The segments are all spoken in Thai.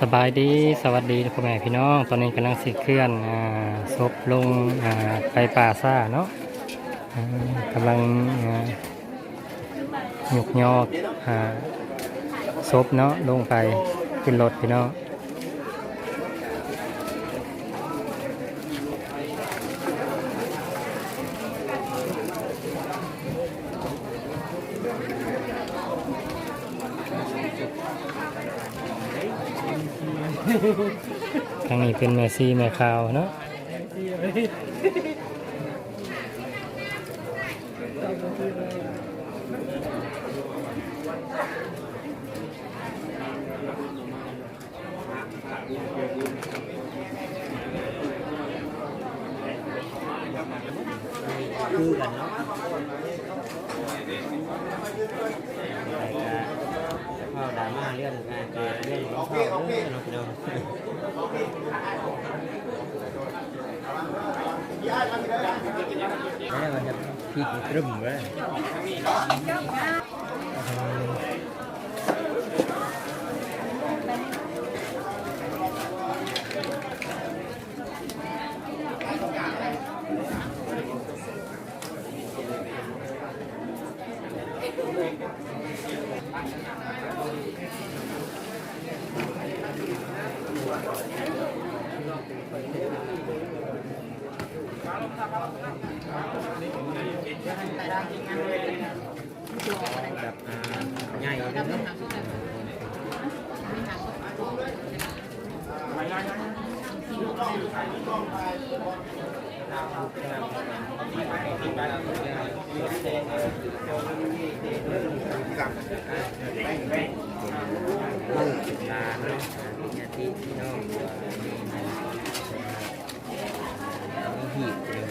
สบายดีสวัสดีพ่อแม่พี่น้อง ตอนนี้กำลังสิเคลื่อนอาศพลงอาไปป่าซ่าเนาะกำลังหยกยอกอ่าศพเนาะลงไปขึ้นรถพี่น้อง ทางนี้เป็นแมซี่แมคาวเนาะคือกันเนาะ เข้าดราม่าเรื่องงานเรื่องของเข้าเรื่องเราไปดูแล้วมันจะพีกรึมเลย แบบอ่าใหญ่เลยเนาะลูกหลานเนาะญาติพี่น้องมีหีบเลย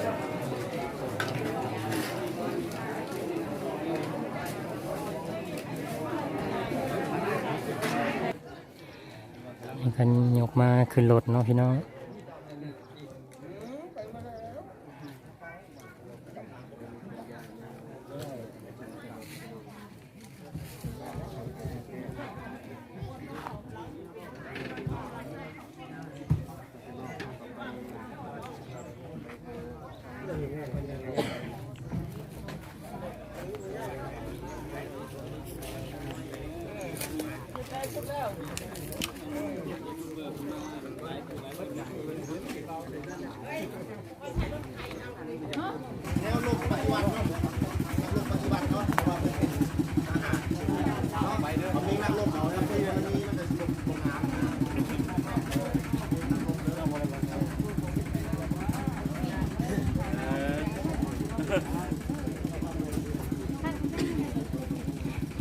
นี่ กันยกมาขึ้นรถเนาะพี่น้อง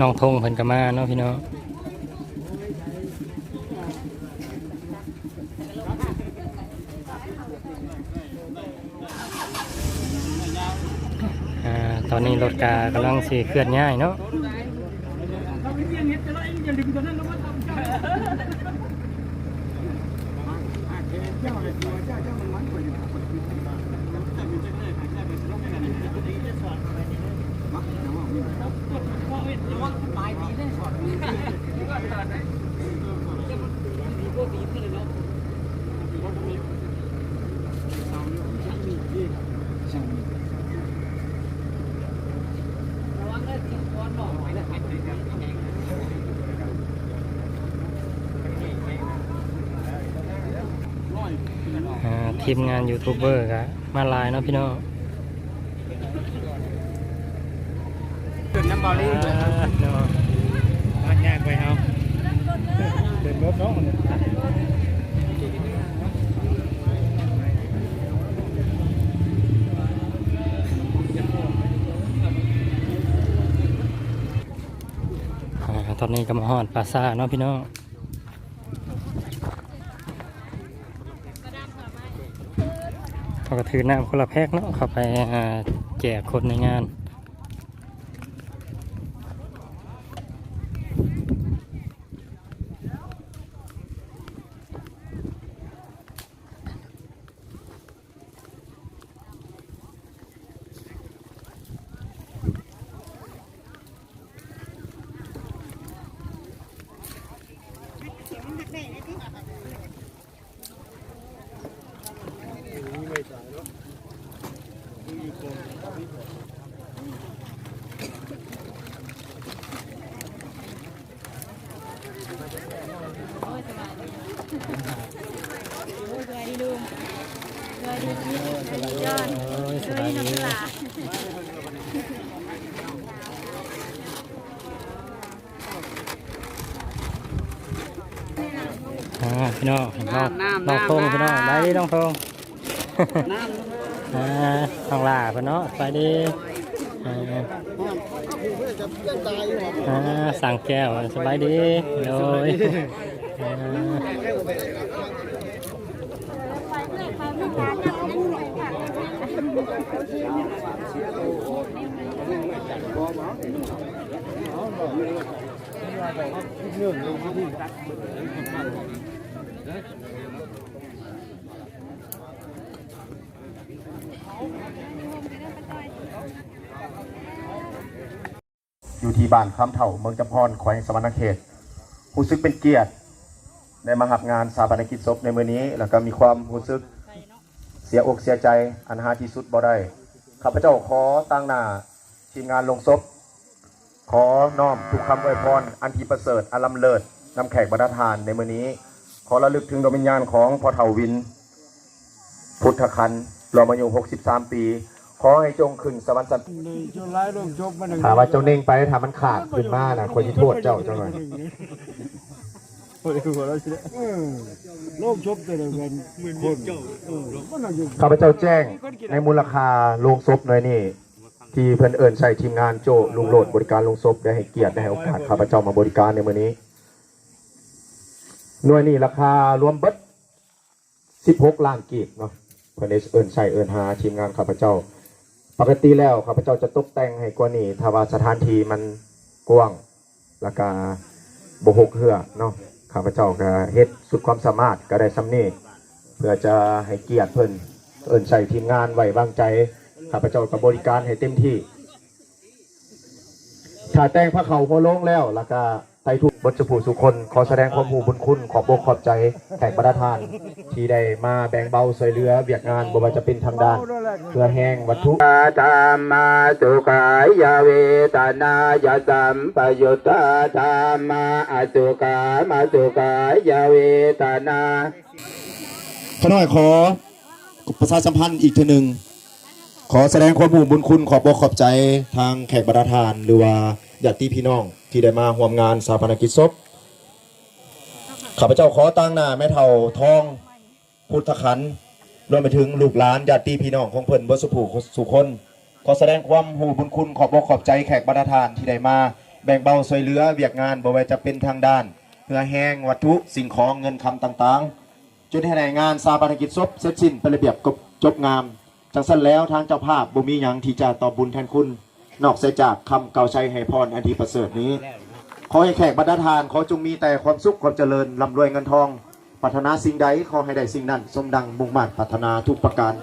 น้องทงเพิ่นก็มาเนาะพี่น้องตอนนี้รถกากำลังสีเคลื่อนย้ายเนาะอ่ ทีมงานยูทูบเบอร์ก็มาหลายเนาะพี่น้อง ขึ้นน้ำบอลลี่อ่าเนยากไปเอาเดินรถเนาะอ่าตอนนี้ก็มาฮอดปราซ่าเนาะพี่น้องเขาก็ถือน้ำคนละแพ็กเนาะเข้าไปแจกคนในงาน สวัสดีลุงสวัสดีพี่สวัสดีจอน โอ้ย ส ส วัส บาย ดีน้อง ดี ปลา อ่า พี่น้องน้องน้องพงพี่น้องได้ดีน้องพงอ่าน้องลาพี่น้องสบายดีสั่งแก้วสบายดีโดยเรื่อ่า อยู่ที่บ้านคำเถ่าเมืองจำพรแขวงสวรรณเขตรู้สึกเป็นเกียรติได้มาหับงานสถาปนกิจศพในมือนี้ แล้วก็มีความรู้สึกเสียอกเสียใจอันหาที่สุดบ่ได้ข้าพเจ้าขอตั้งหน้าทีมงานลงศพ ขอน้อมทุกคำอวยพรอันที่ประเสริฐอันลำเลิศนำแขกบรรดาทานในมือนี้ ขอระลึกถึงดวงวิญญาณของพ่อเฒ่าวิน พุทธคันรวมอายุ63 ปี ขอให้จงขึ้นสวรรค์สันจนร้ายลงจบมาหนึ่งถามว่าเจ้าเน่งไปถ้ามันขาดขึ้นมานะคนที่โทษเจ้าเจ้าหน่อยโอ้ยหัวเราะเสียเออโลกจบแต่ละเงินคนเออมันเอาอยู่ข้าพเจ้าแจ้งในมูลค่าโลงศพหน่อยนี่ที่เพิ่นเอิญใส่ทีมงานโจลุงโหลดบริการลงศพได้ให้เกียรติได้ให้โอกาสข้าพเจ้ามาบริการในมื้อนี้ หน่วยนี้ราคารวมเบิด16ล้านกีบเนาะเพิ่อนเอิญใส่เอิญหาทีมงานข้าพเจ้า ปกติแล้วข้าพเจ้าจะตกแต่งให้กว่านี้ถ้าว่าสถานที่มันกว้างแล้วก็บ่หกเหือเนาะข้าพเจ้าก็เฮ็ดสุดความสามารถก็ได้ซ้ำนี้เพื่อจะให้เกียรติเพิ่นเอินใส่ทีมงานไว้วางใจข้าพเจ้ากับบริการให้เต็มที่ถ้าแต่งพระเขาหัวโลงแล้วแล้วก็ ไทยทุกบทสผูสุคนขอแสดงความผูบุญคุณขอบอกขอบใจแขกประทาน ที่ได้มาแบ่งเบาสวยเรือเวียกงานบ่ว่าจะเป็นทางด้านเพื่อแห้งวัตถุธรรมาสุขายเวทนายสัมปยุตตาธรรมาอสุขามาสุขายเวทนาขน้อยขอประชาสัมพันธ์อีกทีหนึ่งขอแสดงความผูบุญคุณขอบอกขอบใจทางแขกบรรดาทานหรือว่าญาติพี่น้อง ที่ได้มาร่วมงานสถาปนกิจศพข้าพเจ้าขอตั้งหน้าแม่เฒ่าทอง พุทธคันรวมไปถึงลูกหลานญาติพี่น้องของเพิ่นบ่สุผูสุคนขอแสดงความหูบุญคุณขอบอกขอบใจแขกบรรดาทานที่ได้มา แบ่งเบาช่วยเหลือเวียกงานบ่ว่าจะเป็นทางด้านเพื่อแห้งวัตถุสิ่งของเงินคำต่างๆจนให้ในงานสาปนกิจศพเสร็จสิ้นเป็นระเบียบจบงามจังสั้นแล้วทางเจ้าภาพบ่มีหยังที่จะตอบบุญแทนคุณ นอกเสียจากคำเก่าชัยให้พรอันดีประเสริฐนี้ ขอให้แขกบรรดาทานขอจงมีแต่ความสุขความเจริญร่ำรวยเงินทองปรารถนาสิ่งใดขอให้ได้สิ่งนั้น สมดังมุ่งมั่นปรารถนาทุกประการ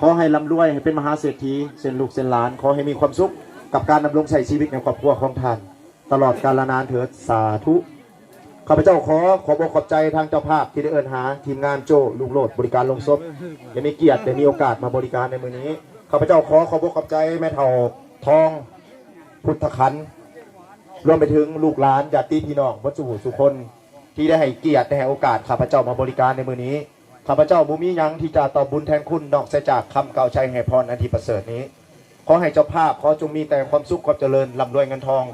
ขอให้ร่ำรวยให้เป็นมหาเศรษฐีเส้นลูกเส้นหลาน ขอให้มีความสุขกับการดำรงใช้ชีวิตในครอบครัวของท่าน ตลอดกาลนานเถิดสาธุข้าพเจ้าขอขอบอกขอบใจทางเจ้าภาพที่ได้เอินหาทีมงานโจลุงโลดบริการลงศพได้มีเกียรติได้มีโอกาสมาบริการในมือนี้ข้าพเจ้าขอขอบอกขอบใจแม่เฒ่า ทอง พุทธคันรวมไปถึงลูกหลานญาติพี่น้องวัดสุสุคนที่ได้ให้เกียรติได้ให้โอกาสข้าพเจ้ามาบริการในมือนี้ข้าพเจ้าบุมียังที่จะตอบบุญแทนคุณนอกเสียจากคำเก่าชัยให้พรอันที่ประเสริฐนี้ ขอให้เจ้าภาพขอจงมีแต่ความสุขความเจริญร่ำรวยเงินทอง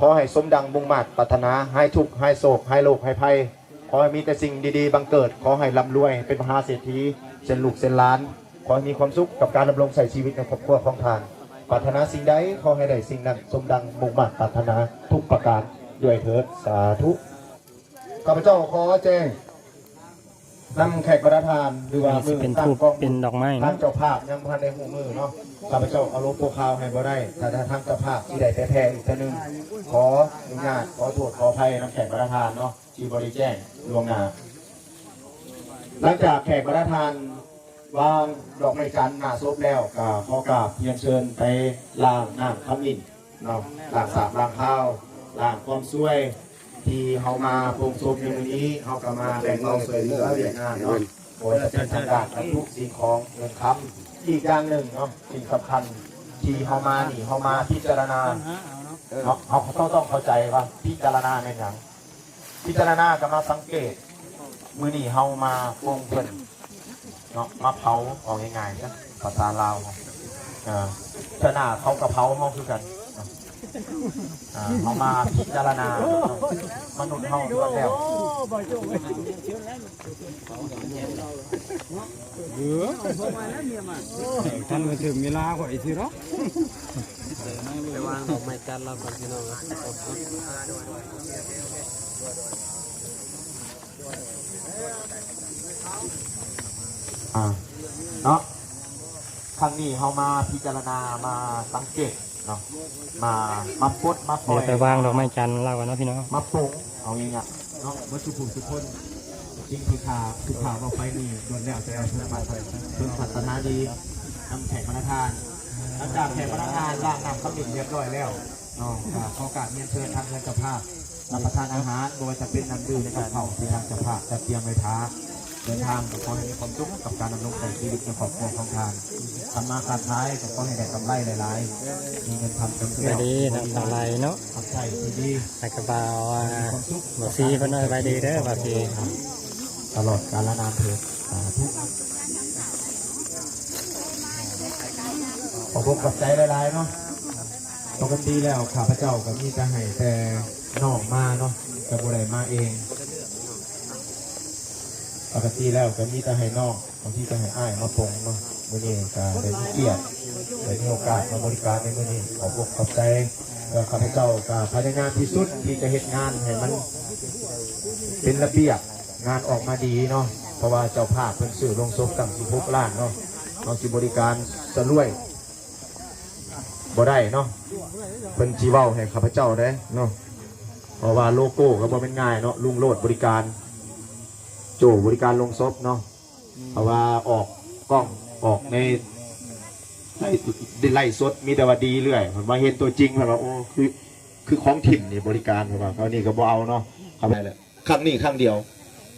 ขอให้สมดังมุ่งมาตรปรารถนาให้ทุกข์ให้โศกให้โรคให้ภัยขอให้มีแต่สิ่งดีๆบังเกิด ขอให้ร่ำรวยเป็นมหาเศรษฐีเส้นลูกเส้นล้าน ขอให้มีความสุขกับการดำรงใช้ชีวิตในครอบครัวของทาน ปรารถนาสิ่งใดขอให้ได้สิ่งนั้นสมดังมุ่งมาตรปรารถนาทุกประการด้วยเถิดสาธุข้าพเจ้าขอแจ้งนำแขกประทานหรือว่านี่สิมือเป็นตั้ทูงบกล้องเป็นดอกไม้ทาเนาะงเจ้าภาพยังพันในหูมือเนาะข้าพเจ้าเอาลบโปรคาวให้บ่ได้แต่ถ้าทางเจ้าภาพที่ใดแพ้ๆอีกท่านึงขออนุญาตขอโทษขออภัยน้ำแขกประทานเนาะที่บริแจ้งล่วงหน้าหลังจากแขกประทาน วางดอกไม้จันทร์หน้าศพแล้วก็ขอกราบเรียนเชิญไปล้างน้ำขมิ้นเนาะล้างสาบล้างข้าวล้างความช่วย ที่เฮามาปรงซุปในมื้อนี้เฮาก็มาแบ่งเบาช่วยเหลือเวียกงานเนาะโอ้ยจะเป็นทางการทุกสิ่งของเงินคำอีกอย่างหนึ่งเนาะสิ่งสำคัญที่เฮามานี่เฮามาพิจารณาเนาะเฮาต้องต้องเข้าใจว่าพิจารณาในหยังพิจารณาก็มาสังเกต มือนี้เฮามาปรงเพิ่น เนาะมาเผาเอาง่ายๆจ้ะภาษาลาวอ่าเจ้าหน้าเขากะเผาเฮาคือกันเนาะอ่าเฮามาพิจารณาเนาะมนุษย์เฮาล้วนแล้วเออท่านมาถึงเวลาข่อยสิเนาะไปวางดอกไม้จันทร์เราก่อนพี่น้องนะ อ่าเนาะครั้งนี้เฮามาพิจารณามาสังเกตเนาะมามาปลดมาปล่เดี๋อยยวไปวางดอกไม้จันทร์เล่ากันเนาะพี่น้องมาปรุงเอาอย่างเงี้ยเนาะวัตถุภูมิทุกคนจริงคือข่าวคือข่าวเราไปนี่โดนแล้วแต่เราเพื่อมาเพื่อพัฒนาดีนำแขกพนักงานหลังจากแขกพนักงานล่างนำขมิ้นเรียบร้อยแล้วเนาะก็ขอการเรียนเชิญทางเงินเจ้าภาพรับประทานอาหารโดยจะเป็นน้ำดื่มในการเผาที่ทางเจ้าภาพจะเตรียมไว้ท้า เดินทางกับขอให้มีความสุขกับการดำรงชีวิตในครอบครัวของทานทำมาค้าขายก็ขอให้ได้กำไรหลายๆ มีเงินทำเป็นสวัสดีนะสาวไรเนาะทำใจดีใส่กระเป๋าอ่าบอซีเพิ่นเอาไว้ดีเด้อบอซีตลอดกาลนานเถิดสาธุขอบคุณกับใจหลายๆเนาะปกติแล้วข้าพเจ้าก็มีจะให้แต่นองมาเนาะกับบุไรมาเอง ปกติแล้วก็มีแต่ให้น้องบางทีก็ให้อ้ายมาปงเนาะมื้อนี้ก็ได้มีเกียรติได้มีโอกาสมาบริการในมื้อนี้ขอบอกขอบใจแล้วข้าพเจ้าก็พยายามที่สุดที่จะเฮ็ดงานให้มันเป็นระเบียบงานออกมาดีเนาะเพราะว่าเจ้าภาพเพิ่นซื้อลงศพตั้ง16ล้านเนาะเอาสิบริการสะรวยบ่ได้เนาะเพิ่นสิเว้าให้ข้าพเจ้าได้เนาะเพราะว่าโลโก้ก็บ่เป็นง่ายเนาะลุงโลดบริการ จบริการลงศพเนาะเพราะว่าออกกล้องออกในไล่ไล่สดมีแต่ว่าดีเรื่อยเพิ่นมาเห็นตัวจริงเพิ่นว่าโอ้คือคือของถิ่นนี่บริการเพิ่นว่าเขานี่ก็บ่เอาเนาะเข้าไปเลยครั้งนี้ครั้งเดียว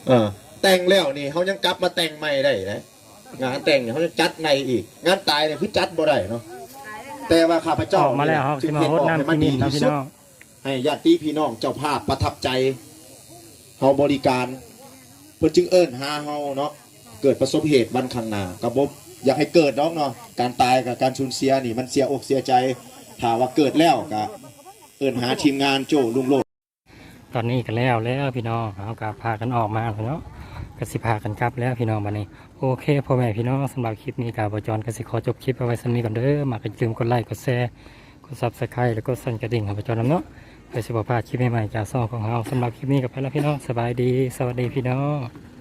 เออ แต่งแล้วนี่เขายังกลับมาแต่งใหม่ได้นะงานแต่งเนี่ยเขาจะจัดในอีก งานตายเนี่ยคือจัดบ่ได้เนาะแต่ว่าข้าพอเจ้าอกมาแล้วเขาจึสิงมาเห็นโฮดออกให้น้ำมัที่นดีนี่เนาะที่พี่สุดน้องให้ญาติพี่น้องเจ้าภาพประทับใจเขาบริการ เพื่อจึงเอิ้นหาเฮาเนาะเกิดประสบเหตุวันข้างหน้ากระบบอยากให้เกิดน้องเนาะการตายกับการสูญเสียนี่มันเสียอกเสียใจถ้าว่าเกิดแล้วก็เอิ้นหาทีมงานโจลุงโลดตอนนี้ก็แล้วแล้วพี่น้องเขาก็พากันออกมาแล้วเนาะกสิพากันกลับแล้วพี่น้องบัดนี้โอเคพ่อแม่พี่น้องสำหรับคลิปนี้กับจรกสิขอจบคลิปเอาไว้สำนี้ก่อนเด้อมากันลืมกดไลค์กดแชร์กดซับสไครต์แล้วก็สั่นกระดิ่งครับบจรนำเนาะ เพื่อสิบพลาดคลิปใหม่ๆจากซ่องของเราสำหรับคลิปนี้กับไปแล้วพี่น้องสบายดี สวัสดีพี่น้อง